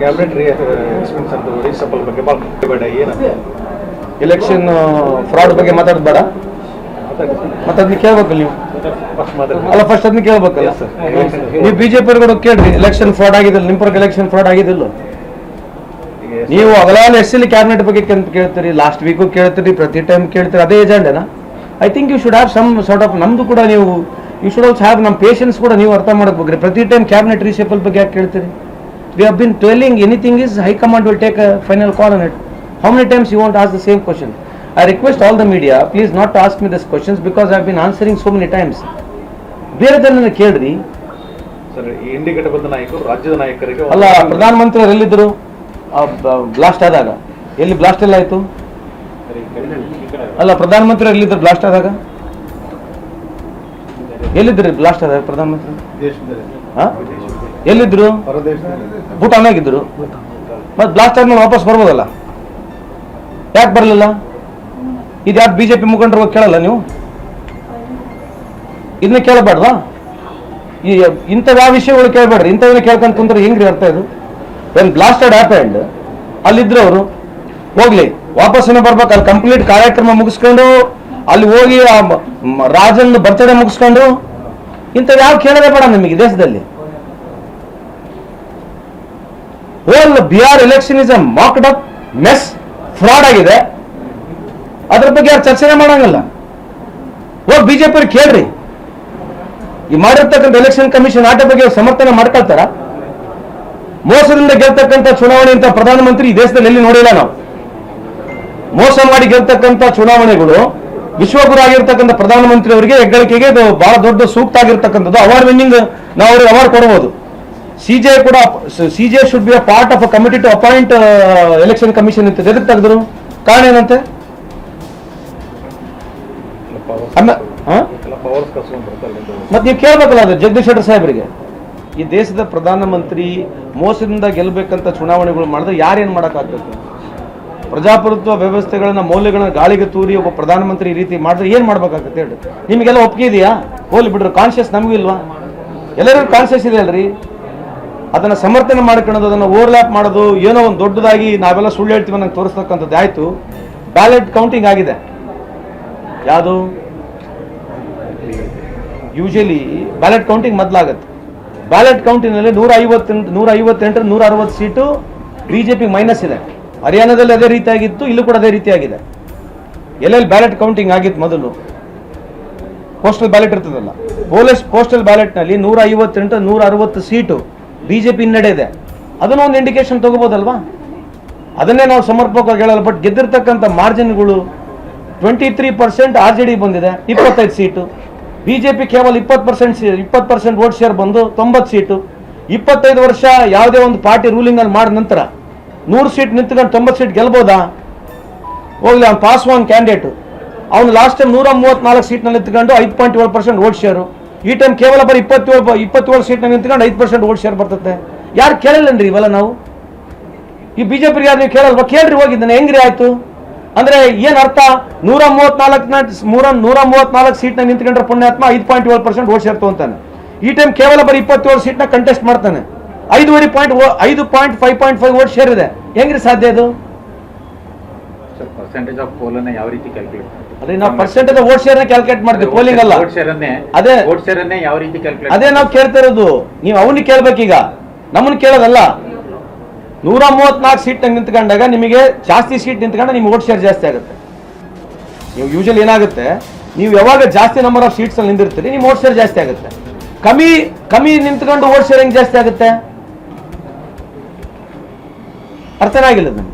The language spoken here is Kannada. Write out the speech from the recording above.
ಕ್ಯಾಬಿನೆಟ್ ಎಕ್ಸ್ಪೆನ್ಸ್ ಅಂತ ಬಗ್ಗೆ ಬೇಡ ಏನ? ಎಲೆಕ್ಷನ್ ಫ್ರಾಡ್ ಬಗ್ಗೆ ಮಾತಾಡೋದು ಬೇಡ ಮತ್ತೆ ಅದನ್ನ ನೀವು? ಅಲ್ಲ ಫಸ್ಟ್ ಅದನ್ನ ಕೇಳ್ಬೇಕಲ್ಲ sir. ನೀವು ಬಿಜೆಪಿ ಕೂಡ ಕೇಳ್ರಿ ಎಲೆಕ್ಷನ್ ಫ್ರಾಡ್ ಆಗಿದಿಲ್ಲ ನಿಮ್ಮ ಪರಕ್ಕೆ ಎಲೆಕ್ಷನ್ ಫ್ರಾಡ್ ಆಗಿದಿಲ್ಲ ನೀವು ಅಗಲಾಲ ಎಸ್ ಕ್ಯಾಬಿನೆಟ್ ಬಗ್ಗೆ ಕೇಳ್ತೀರಿ ಲಾಸ್ಟ್ ವೀಕು ಕೇಳ್ತೀರಿ, ಪ್ರತಿ ಟೈಮ್ ಕೇಳ್ತೀರಿ, ಅದೇ ಏಜೆಂಡೇನಾ I think you should have some sort of ನಮ್ದು ಕೂಡ ನೀವು ಯು ಶುಡ್ ಆಲ್ಸೋ ಹ್ಯಾವ್ ನಮ್ಮ ಪೇಷನ್ಸ್ ಕೂಡ ನೀವು ಅರ್ಥ ಮಾಡ್ಬೇಕ್ರಿ ಪ್ರತಿ ಟೈಮ್ ಕ್ಯಾಬಿನೆಟ್ ರೀಶೇಪಲ್ ಬಗ್ಗೆ ಯಾಕೆ ಕೇಳ್ತೀರಿ? We have been telling anything is high command will take a final call on it how many times you want ask the same question I request all the media please not to ask me this questions because I been answering so many times ಬೇರೆದನ್ನ ಕೇಳ್ರಿ ಸರ್ ಈ ಇಂಡಿಕೇಟರ್ ಬಂದ ನಾಯಕರು ರಾಜ್ಯದ ನಾಯಕರಿಗೆ ಅಲ್ಲ ಪ್ರಧಾನಮಂತ್ರಿ ಎಲ್ಲಿದ್ದರು ಬ್ಲಾಸ್ಟ್ ಆದಾಗ. ಎಲ್ಲಿ ಬ್ಲಾಸ್ಟ್ ಎಲ್ಲ ಆಯ್ತು? ಅಲ್ಲ ಪ್ರಧಾನ ಮಂತ್ರಿ ಎಲ್ಲಿದ್ರು ಬ್ಲಾಸ್ಟ್ ಆದಾಗ? ಎಲ್ಲಿದ್ರಿ ಬ್ಲಾಸ್ಟ್ ಆದಾಗ ಪ್ರಧಾನಮಂತ್ರಿ? ಹಾ? ಎಲ್ಲಿದ್ರು? ಭೂಟಾನಾಗಿದ್ರು ಮತ್ತೆ ಬ್ಲಾಸ್ಟ್ ಆದ್ಮೇಲೆ ವಾಪಸ್ ಬರ್ಬೋದಲ್ಲ? ಯಾಕೆ ಬರಲಿಲ್ಲ? ಇದು ಯಾಕೆ ಬಿಜೆಪಿ ಮುಖಂಡರು ಕೇಳಲ್ಲ ನೀವು? ಇದನ್ನ ಕೇಳಬಾರ್ದಾ? ಈ ಇಂಥ ಯಾವ ವಿಷಯಗಳು ಕೇಳಬೇಡ್ರಿ. ಇಂಥವನ್ನ ಕೇಳ್ಕೊಂಡು ಕುಂದ್ರೆ ಹೆಂಗ್ರಿ ಅರ್ಥ ಇದು? ವೆನ್ ಬ್ಲಾಸ್ಟೆಡ್ ಹ್ಯಾಪೆಂಡ್ ಅಲ್ಲಿದ್ರು ಅವರು ಹೋಗ್ಲಿ. ವಾಪಸ್ ಏನೋ ಬರ್ಬೇಕು ಅಲ್ಲಿ ಕಂಪ್ಲೀಟ್ ಕಾರ್ಯಕ್ರಮ ಮುಗಿಸ್ಕೊಂಡು ಅಲ್ಲಿ ಹೋಗಿ ರಾಜನ್ ಬರ್ತಡೇ ಮುಗಿಸ್ಕೊಂಡು ಇಂಥ ಯಾವ ಕೇಳೋದೇ ಬೇಡ ನಿಮಗೆ ದೇಶದಲ್ಲಿ. Whole Bihar election is a mocked up mess fraud ಆಗಿದೆ. ಅದ್ರ ಬಗ್ಗೆ ಯಾರು ಚರ್ಚೆನೇ ಮಾಡಂಗಿಲ್ಲ. ಹೋಗಿ ಬಿಜೆಪಿ ಕೇಳ್ರಿ, ಈ ಮಾಡಿರ್ತಕ್ಕಂಥ ಎಲೆಕ್ಷನ್ ಕಮಿಷನ್ ಆಟ ಬಗ್ಗೆ ಸಮರ್ಥನೆ ಮಾಡ್ಕೊಳ್ತಾರ? ಮೋಸದಿಂದ ಗೆಲ್ತಕ್ಕಂಥ ಚುನಾವಣೆ ಅಂತ ಪ್ರಧಾನಮಂತ್ರಿ ಈ ದೇಶದಲ್ಲಿ ಎಲ್ಲಿ ನೋಡಿಲ್ಲ ನಾವು. ಮೋಸ ಮಾಡಿ ಗೆಲ್ತಕ್ಕಂಥ ಚುನಾವಣೆಗಳು, ವಿಶ್ವಗುರು ಆಗಿರ್ತಕ್ಕಂಥ ಪ್ರಧಾನಮಂತ್ರಿ ಅವರಿಗೆ ಹೆಗ್ಗಳಿಕೆಗೆ ಬಹಳ ದೊಡ್ಡ ಸೂಕ್ತ ಆಗಿರ್ತಕ್ಕಂಥದ್ದು. ಅವಾರ್ಡ್ ವಿನ್ನಿಂಗ್ ನಾವು ಅವ್ರಿಗೆ ಅವಾರ್ಡ್ ಕೊಡಬಹುದು ಸಿಜೆ ಕೂಡ CJ should be a part of a committee to appoint election commission ಅಂತ ಎದಕ್ಕೆ ತೆಗೆದ್ರು? ಕಾರಣ ಏನಂತೆ? ಮತ್ತೆ ನೀವು ಕೇಳ್ಬೇಕಲ್ಲ ಅದು ಜಗದೀಶ್ ಶೆಟ್ಟರ್ ಸಾಹೇಬರಿಗೆ. ಈ ದೇಶದ ಪ್ರಧಾನಮಂತ್ರಿ ಮೋಸದಿಂದ ಗೆಲ್ಲಬೇಕಂತ ಚುನಾವಣೆಗಳು ಮಾಡಿದ್ರೆ ಯಾರೇನು ಮಾಡೋಕ್ಕಾಗ್ತದೆ? ಪ್ರಜಾಪ್ರಭುತ್ವ ವ್ಯವಸ್ಥೆಗಳನ್ನ, ಮೌಲ್ಯಗಳನ್ನ ಗಾಳಿಗೆ ತೂರಿ ಒಬ್ಬ ಪ್ರಧಾನಮಂತ್ರಿ ಈ ರೀತಿ ಮಾಡಿದ್ರೆ ಏನು ಮಾಡ್ಬೇಕಾಗತ್ತೆ ಹೇಳಿ? ನಿಮಗೆಲ್ಲ ಒಪ್ಪಿಗೆ ಇದೆಯಾ? ಹೋಗ್ಲಿ ಬಿಡ್ರಿ ಕಾನ್ಶಿಯಸ್ ನಮಗೂ ಇಲ್ವಾ? ಎಲ್ಲರಿಗೂ ಕಾನ್ಶಿಯಸ್ ಇದೆ ಅಲ್ರಿ? ಅದನ್ನ ಸಮರ್ಥನೆ ಮಾಡ್ಕೊಳ್ಳೋದು, ಅದನ್ನು ಓವರ್ಲ್ಯಾಪ್ ಮಾಡೋದು, ಏನೋ ಒಂದು ದೊಡ್ಡದಾಗಿ ನಾವೆಲ್ಲ ಸುಳ್ಳು ಹೇಳ್ತೀವಿ ನಂಗೆ ತೋರಿಸ್ತಕ್ಕಂಥದ್ದು ಆಯಿತು. ಬ್ಯಾಲೆಟ್ ಕೌಂಟಿಂಗ್ ಆಗಿದೆ. ಯಾವುದು? ಯೂಶಲಿ ಬ್ಯಾಲೆಟ್ ಕೌಂಟಿಂಗ್ ಮೊದಲಾಗತ್ತೆ. ಬ್ಯಾಲೆಟ್ ಕೌಂಟಿಂಗ್ನಲ್ಲಿ ನೂರ ಐವತ್ತೆಂಟು ನೂರ ಐವತ್ತೆಂಟರ ನೂರ ಅರವತ್ತು seat B J P minus ಇದೆ. ಹರಿಯಾಣದಲ್ಲಿ ಅದೇ ರೀತಿಯಾಗಿತ್ತು, ಇಲ್ಲೂ ಕೂಡ ಅದೇ ರೀತಿಯಾಗಿದೆ. ಎಲ್ಲೆಲ್ಲಿ ಬ್ಯಾಲೆಟ್ ಕೌಂಟಿಂಗ್ ಆಗಿತ್ತು ಮೊದಲು? ಪೋಸ್ಟಲ್ ಬ್ಯಾಲೆಟ್ ಇರ್ತದಲ್ಲ. ಪೊಲೀಸ್ ಪೋಸ್ಟಲ್ ಬ್ಯಾಲೆಟ್ನಲ್ಲಿ ನೂರ ಐವತ್ತೆಂಟು ನೂರ ಅರವತ್ತು ಸೀಟು ಬಿಜೆಪಿ ಹಿನ್ನಡೆ ಇದೆ. ಅದನ್ನ ಒಂದು ಇಂಡಿಕೇಶನ್ ತಗೋಬೋದಲ್ವಾ? ಅದನ್ನೇ ನಾವು ಸಮರ್ಪಕವಾಗಿ ಹೇಳಲ್ಲ ಬಟ್ ಗೆದ್ದಿರ್ತಕ್ಕಂಥ ಮಾರ್ಜಿನ್ಗಳು twenty three percent R J D ಬಂದಿದೆ, ಇಪ್ಪತ್ತೈದು ಸೀಟು. ಬಿಜೆಪಿ ಕೇವಲ ಇಪ್ಪತ್ತು ಪರ್ಸೆಂಟ್ ಇಪ್ಪತ್ತು ಪರ್ಸೆಂಟ್ ವೋಟ್ ಶೇರ್ ಬಂದು ತೊಂಬತ್ತು ಸೀಟು. ಇಪ್ಪತ್ತೈದು ವರ್ಷ ಯಾವುದೇ ಒಂದು ಪಾರ್ಟಿ ರೂಲಿಂಗ್ ಅಲ್ಲಿ ಮಾಡಿದ ನಂತರ ನೂರು ಸೀಟ್ ನಿಂತ್ಕೊಂಡು ತೊಂಬತ್ತು ಸೀಟ್ ಗೆಲ್ಬೋದಾ? ಹೋಗ್ಲಿ, ಅವ್ನು ಪಾಸ್ ಒನ್ ಕ್ಯಾಂಡಿಡೇಟ್ ಅವನು ಲಾಸ್ಟ್ ಟೈಮ್ ನೂರ ಮೂವತ್ನಾಲ್ಕು ಸೀಟ್ನಲ್ಲಿ ನಿಂತ್ಕೊಂಡು ಐದು ಪಾಯಿಂಟ್ ಏಳು ಪರ್ಸೆಂಟ್ ವೋಟ್ ಶೇರು ಈ ಟೈಮ್ ಕೇವಲ ಬರೀ ಇಪ್ಪತ್ತೇಳು ಇಪ್ಪತ್ತೇಳು ಸೀಟ್ನ ನಿಂತ್ಕೊಂಡು ಐದು ಪರ್ಸೆಂಟ್ ಓಟ್ ಶೇರ್ ಬರ್ತದೆ ಯಾರು ಕೇಳಿಲ್ಲನ್ರಿ ಇವೆಲ್ಲ ನಾವು? ಈ ಬಿಜೆಪಿ ಯಾರು ನೀವು ಕೇಳಲ್ವ? ಕೇಳ್ರಿ ಹೋಗಿದ್ದಾನೆ ಹೆಂಗ್ರಿ ಆಯ್ತು? ಅಂದ್ರೆ ಏನ್ ಅರ್ಥ? ನೂರ ಮೂವತ್ನಾಲ್ಕನ ಮೂರ ನೂರ ಮೂವತ್ನಾಲ್ಕು ಸೀಟ್ನ ನಿಂತ್ಕೊಂಡ್ರೆ ಪುಣ್ಯಾತ್ಮ ಐದು ಪಾಯಿಂಟ್ ಏಳು ಪರ್ಸೆಂಟ್ ಓಟ್ ಶೇರ್ ತಗೊಂತಾನೆ. ಈ ಟೈಮ್ ಕೇವಲ ಬರೀ ಇಪ್ಪತ್ತೇಳು ಸೀಟ್ನ ಕಂಟೆಸ್ಟ್ ಮಾಡ್ತಾನೆ. ಐದುವರೆ ಪಾಯಿಂಟ್ ಐದು point five point five vote share ಇದೆ. ಹೆಂಗ್ರಿ ಸಾಧ್ಯ ಅದು? ಪರ್ಸೆಂಟೇಜ್ ಆಫ್ ಪೋಲ್ ಯಾವ ರೀತಿ ಕ್ಯಾಲ್ಕುಲೇಟ್ ಅದೇ ನಾವು ಪರ್ಸೆಂಟೇಜ್ ವೋಟ್ ಶೇರ್ ಕ್ಯಾಲ್ಕುಲೇಟ್ ಮಾಡ್ತೀವಿ ಪೋಲಿಂಗ್ ಅಲ್ಲ. ವೋಟ್ ಶೇರ್ ಅನ್ನೇ ಅದೇ. ವೋಟ್ ಶೇರ್ ಅನ್ನೇ ಯಾವ ರೀತಿ ಕ್ಯಾಲ್ಕುಲೇಟ್ ಅದೇ ನಾವು ಕೇಳ್ತಾ ಇರೋದು ನೀವು ಅವನಿಗೆ ಕೇಳ್ಬೇಕೀಗ. ನಮ್ಮನ್ನ ಕೇಳೋದಲ್ಲ. ನೂರ ಮೂವತ್ನಾಲ್ಕು ಸೀಟ್ ನಿಂತ್ಕೊಂಡಾಗ ನಿಮಗೆ ಜಾಸ್ತಿ ಸೀಟ್ ನಿಂತ್ಕೊಂಡ್ರೆ ನಿಮ್ಗೆ ವೋಟ್ ಶೇರ್ ಜಾಸ್ತಿ ಆಗುತ್ತೆ. ನೀವು ಯೂಶಲಿ ಏನಾಗುತ್ತೆ ನೀವು ಯಾವಾಗ ಜಾಸ್ತಿ ನಂಬರ್ ಆಫ್ ಸೀಟ್ಸ್ ಅಲ್ಲಿ ನಿಂದಿರ್ತೀರಿ ನಿಮ್ಮ ವೋಟ್ ಶೇರ್ ಜಾಸ್ತಿ ಆಗುತ್ತೆ. ಕಮ್ಮಿ ಕಮ್ಮಿ ನಿಂತ್ಕೊಂಡು ವೋಟ್ ಶೇರ್ ಹೆಂಗ್ ಜಾಸ್ತಿ ಆಗುತ್ತೆ? ಅರ್ಥನಾಗಿಲ್ಲ ನನಗೆ